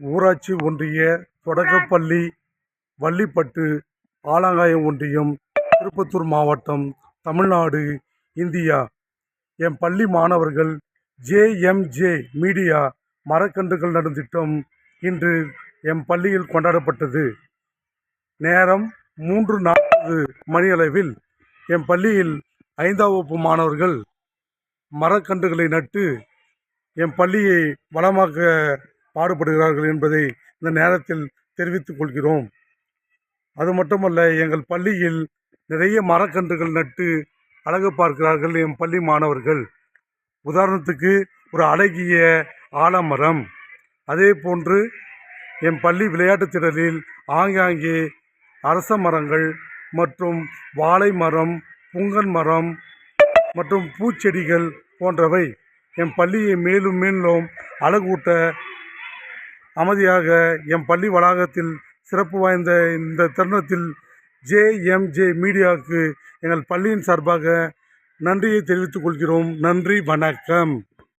ஊராட்சி ஒன்றிய தொடக்கப்பள்ளி வள்ளிப்பட்டு ஆலங்காயம் ஒன்றியம் திருப்பத்தூர் மாவட்டம் தமிழ்நாடு இந்தியா. என் பள்ளி மாணவர்கள் ஜேஎம்ஜே மீடியா மரக்கன்றுகள் நடும் திட்டம் இன்று என் பள்ளியில் கொண்டாடப்பட்டது. நேரம் மூன்று நாற்பது மணியளவில் என் பள்ளியில் ஐந்தாம் வகுப்பு மாணவர்கள் மரக்கன்றுகளை நட்டு என் பள்ளியை வளமாக்க பாடுபடுகிறார்கள் என்பதை இந்த நேரத்தில் தெரிவித்துக் கொள்கிறோம். அது மட்டுமல்ல எங்கள் பள்ளியில் நிறைய மரக்கன்றுகள் நட்டு அழகு பார்க்கிறார்கள் என் பள்ளி மாணவர்கள். உதாரணத்துக்கு ஒரு அழகிய ஆலமரம். அதே போன்று என் பள்ளி விளையாட்டுத் திடலில் ஆங்காங்கே அரச மரங்கள் மற்றும் வாழை மரம் புங்கன் மரம் மற்றும் பூச்செடிகள் போன்றவை. என் பள்ளியை மேலும் மேலும் அழகூட்ட அமைதியாக என் பள்ளி வளாகத்தில் சிறப்பு வாய்ந்த இந்த தருணத்தில் ஜேஎம்ஜே மீடியாவுக்கு எங்கள் பள்ளியின் சார்பாக நன்றியை தெரிவித்துக் கொள்கிறோம். நன்றி வணக்கம்.